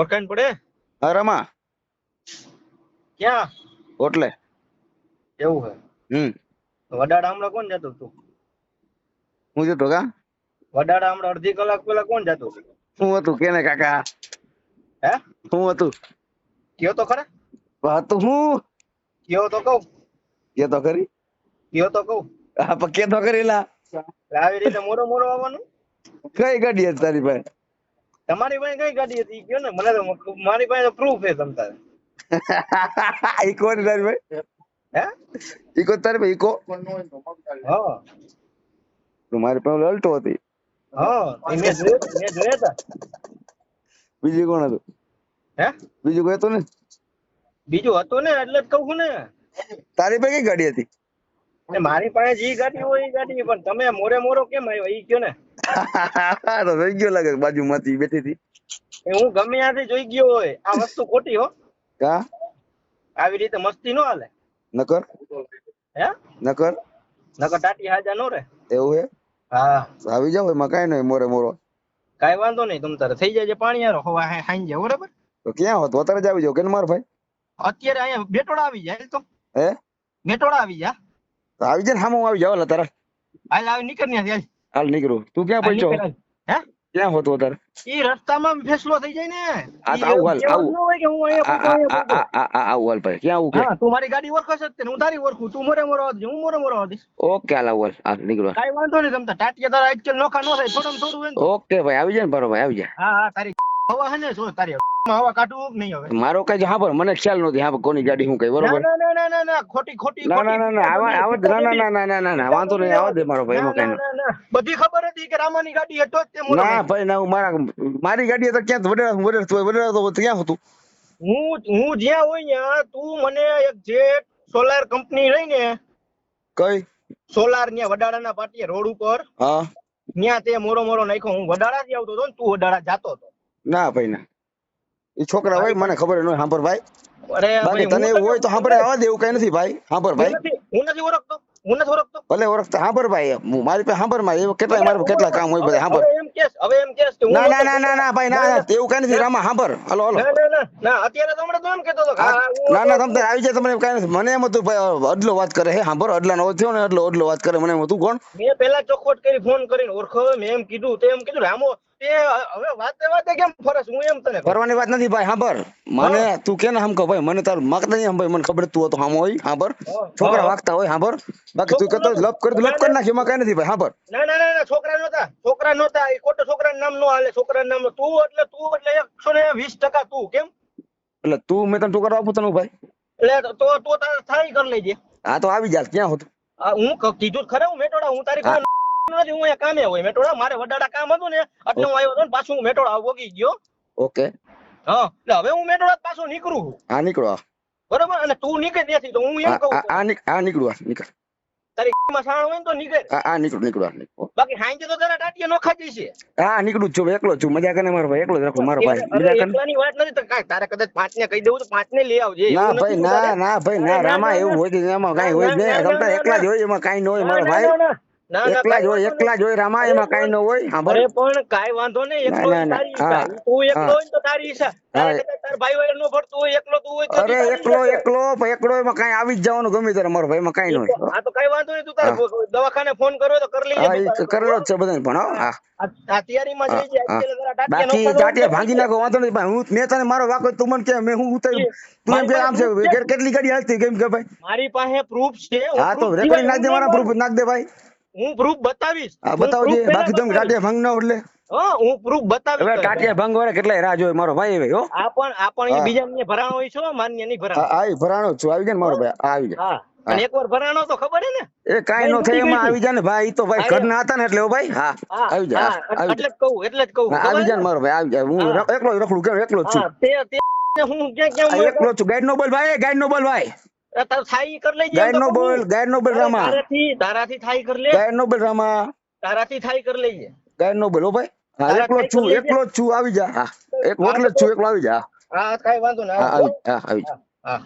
ઓળખાણ પડે? હા રમા. ક્યાં? ઓટલે. એવું હે. હમ. વડાડા હમણાં કોણ જતો તું હું જતો કા? વડાડા હમણાં અડધી કલાક પેલા કોણ જતો શું હતું કેને કાકા? હે? શું હતું. કયો તો ખરા? હતું હું. કયો તો કહું. કે તો કરી કયો તો કહું. હા પણ કે તો ખરી લા. આવી રીતે મોરો મોરો આવવાનું? કઈ ગાડી તારી પાસે? તમારી પાસે કઈ ગાડી હતી? કયો ને મને તો મારી પાસે પ્રૂફ છે તમ તારે. ઈકો ને તારી ભાઈ હે? ઈકો તારી ભાઈ ઈકો હા. તો મારી પાસે અલ્ટો હતી. હા મેં જોયા મેં જોયા તા. બીજી કોણ હતું? હે? બીજું કોઈ હતું ને? બીજું હતું ને એટલે જ કહું ને. તારી પાસે કઈ ગાડી હતી? મારી પાસે જે ગાડી હોય એ ગાડી પણ તમે મોરે મોરો કેમ આવ્યો? એ કયો ને? તો થઈ ગયો લાગે બાજુમાંથી બેઠી હતી એ હું ગમે ત્યાંથી જોઈ ગયો હોય. આ વસ્તુ ખોટી હો. કા? આવી રીતે મસ્તી નો હાલે. નકર? હે? નકર? નકર ટાટી હાજા નો રે. એવું હે? હા. આવી જાવ એમાં કઈ નહીં મોરે મોરો. કાઈ વાંધો નહીં તમ તારે થઈ જાય પાણી યાર હવા હાઈ જાય બરાબર? તો ક્યાં હોત? અત્યારે જ આવી જાવ કે માર ભાઈ? અત્યારે અહીંયા બેટોડા આવી જાય તો. હે? બેટોડા આવી જા. આવી જાય ને હામું આવી જાવ તારા. હાલ આવી નીકળ ન્યાથી હાલ. હાલ નીકળું. તું ક્યાં પહોંચ્યો? હે? ક્યાં હોતો અત્યારે ઈ રસ્તામાં ફેસલો થઈ જાય ને. આ તો આવું હાલ, આવું. હોય કે હું અહીંયા આ આ આવું હાલ ભાઈ. ક્યાં આવું હા તું મારી ગાડી ઓળખશ જ હું તારી ઓળખું. તું મોરે મોરો આવજે હું મોરે મોરો આવજે. ઓકે હાલ આવું હાલ. હાલ નીકળો. કાઈ વાંધો નહીં તમતા ટાટિયા તારા આજકાલ નોખા નો થાય થોડું થોડું. ઓકે ભાઈ આવી જાય ને બરોબર આવી જાય. હા હા તારી હવા હે ને શું તારી હવા કાઢવું નહીં હવે મારો કઈ હા પણ મને ખ્યાલ નથી હા કોની ગાડી હું કઈ બરોબર ના ના ના ના ખોટી ખોટી ના ના ના ના આવા આવા ના ના ના ના ના ના ના વાંધો નહીં આવા દે મારો ભાઈ એમાં કઈ. બધી ખબર હતી કે રામાની ગાડી હતો જ તે ના ભાઈ. ના હું મારા મારી ગાડી તો ક્યાં વડેરા વડેરા વડેરા તો ક્યાં હતું હું હું જ્યાં હોય ત્યાં તું મને એક જેટ સોલાર કંપની રહી ને કઈ સોલાર ત્યાં વડાળાના પાટીએ રોડ ઉપર હા ત્યાં તે મોરો મોરો નાખ્યો હું વડાળા થી આવતો હતો ને તું વડાળા જાતો હતો ના ભાઈ ના એ છોકરા હોય મને ખબર ન હોય સાંભળ ભાઈ. અરે બાકી તને એવું હોય તો સાંભળે આવા દેવું કઈ નથી ભાઈ. સાંભળ હું ભાઈ. નથી હું નથી ઓળખતો હું નથી ઓળખતો. ભલે ઓળખતા સાંભળ ભાઈ મારી પાસે સાંભળ મારી એવા કેટલા મારા કેટલા કામ હોય બધા સાંભળ એમ કેસ હવે એમ કેસ ના ના ના ના ના ભાઈ ના ના એવું કઈ નથી રામા સાંભળ હલો હલો. ના ના ના ના અત્યારે તો હમણાં તો એમ કહેતો હતો કે આ- હા, હું ના ના તમ આવી જાય તમને કઈ નથી. મને એમ હતું ભાઈ અડલો વાત કરે હે સાંભળ અડલા નો થયો ને અડલો અડલો વાત કરે મને એમ હતું કોણ? મેં પેલા ચોખવટ કરી ફોન કરીને ઓળખો મેં એમ કીધું તો એમ કીધું રામો તે હવે વાતે વાતે કેમ ફરસ હું એમ તને કહું. કરવાની વાત નથી ભાઈ સાંભળ મને તું કે ને હમકો ભાઈ? મને તારું માગતા નહીં ભાઈ મને ખબર તું હતો હામો હોય સાંભળ હા, છોકરા હા. વાગતા હોય સાંભળ બાકી તું કહેતો લપ કરી તો લપ કરી નાખી એમાં કઈ નથી ભાઈ સાંભળ ના ના ના ના છોકરા નહોતા છોકરા નહોતા એ ખોટો છોકરાનું નામ નો હાલે છોકરાનું નામ તું એટલે તું એટલે એકસો ને વીસ ટકા તું કેમ? એટલે તું મેં તને ટુકડા આપું તને ભાઈ. એટલે તો તો તારે થાય કરી લેજે. હા તો આવી જા ક્યાં હતું? આ હું ક- કીધું જ ખરા હું મેટોડા હું તારી પાસે નથી હું અહીંયા કામે હોય મેટોડા મારે વડાડા કામ હતું ને એટલે હું આવ્યો હતો ને પાછું હું મેટોડા વગી ગયો. ઓકે. હા એટલે હવે હું મેટોડા પાછો નીકળું હા નીકળો બરોબર? અને તું નીકળ ત્યાંથી તો હું એમ કહું આ- આ નીક- આ નીકળો હા, નીકળ. તારી માં સાણ હોય ને તો નીકળ. આ આ નીકળો નીકળો હા, નીકળો બાકી હાંજે તો તારા ટાટિયા નો ખાતી છે. હા નીકળું છું એકલો છું મજા કરે મારો ભાઈ એકલો જ રાખો મારો ભાઈ મજા કરે. એકલાની વાત નથી તો કાંઈ તારે કદાચ પાંચ ને કહી દેવું તો પાંચ ને લઈ આવજે ના ભાઈ ના ના ભાઈ ના રામા એવું હોય કે એમાં કાંઈ હોય નહીં એકલા જ હોય એમાં કાંઈ ન હોય મારો ભાઈ. ના, એકલા જ હોય એકલા જ હોય રામા એમાં કાંઈ ન હોય અરે પણ કાઈ વાંધો નહીં એકલો તારી. તું એકલો હોય તો તારી ઈચ્છા તારે ભાઈ હોય નો ભરતું હોય એકલો તું હોય તો અરે એકલો એકલો એકલો એમાં કઈ આવી જ જવાનું ગમે ત્યારે મારો ભાઈ એમાં કઈ ન હોય હા. તો કઈ વાંધો નહીં તું તાર દવાખાને ફોન કર્યો તો કરી લેજે કરેલો જ છે બધાને પણ હો, આ- આ તૈયારીમાં જઈ જાય. ટાટિયા બાકી નોખા ભાંગી નાખો વાંધો નહીં ભાઈ હું મેં તને મારો વાકો તું મને કે મેં હું ઉતાર્યું. તું એમ કે આમ છે કેટલી ગાડી હાલતી કેમ કે ભાઈ? મારી પાસે પ્રૂફ છે હા તો રેકોર્ડિંગ નાખ દે મારા પ્રૂફ નાખ દે ભાઈ. હું પ્રૂફ બતાવીશ. હા હું બતાવજે બાકી તમે બતાવીશ. ભંગ ના એટલે હા હું પ્રૂફ બતાવીશ હવે તને. ભંગ વાળા કેટલાય રાહ જોય મારો ભાઈ હો. આ પણ આ પણ એ બીજા ને ભરાણો હોય છો માન્ય હા ભરાણો. આવી ભરાણો છું. આવી જાય મારો ભાઈ આવી જાય હા અને એકવાર ભરાણો તો ખબર હે ને? એ કાઈ નો થાય એમાં આવી જાય ને ભાઈ તો ભાઈ ઘર ઘરના હતા ને એટલે હો ભાઈ હા હા આવી જાય હા, હા, એટલે જ કહું એટલે જ કહું આવી જાય ને? મારો ભાઈ આવી જાય હું એકલો જ રખડું કેમ એકલો જ છું? તે તે હું ક્યાં ક્યાં એકલો જ છું. ગાઈડ નો બોલ ભાઈ ગાઈડ નો બોલ ભાઈ. થાઈ કર લેજે એમ નો. બોલ ગાઈડ નો બોલ રામા. તારાથી તારાથી થાઈ કર લે. ગાઈડ નો બોલ રામા. તારાથી થાઈ કર લેજે ગાઈડ નો બોલ હો ભાઈ. હા એકલો છું એકલો જ છું આવી જા. હા. એકલો છું એકલો આવી જા. હા કાંઈ વાંધો ના હા આવી હા આવી જા. હા.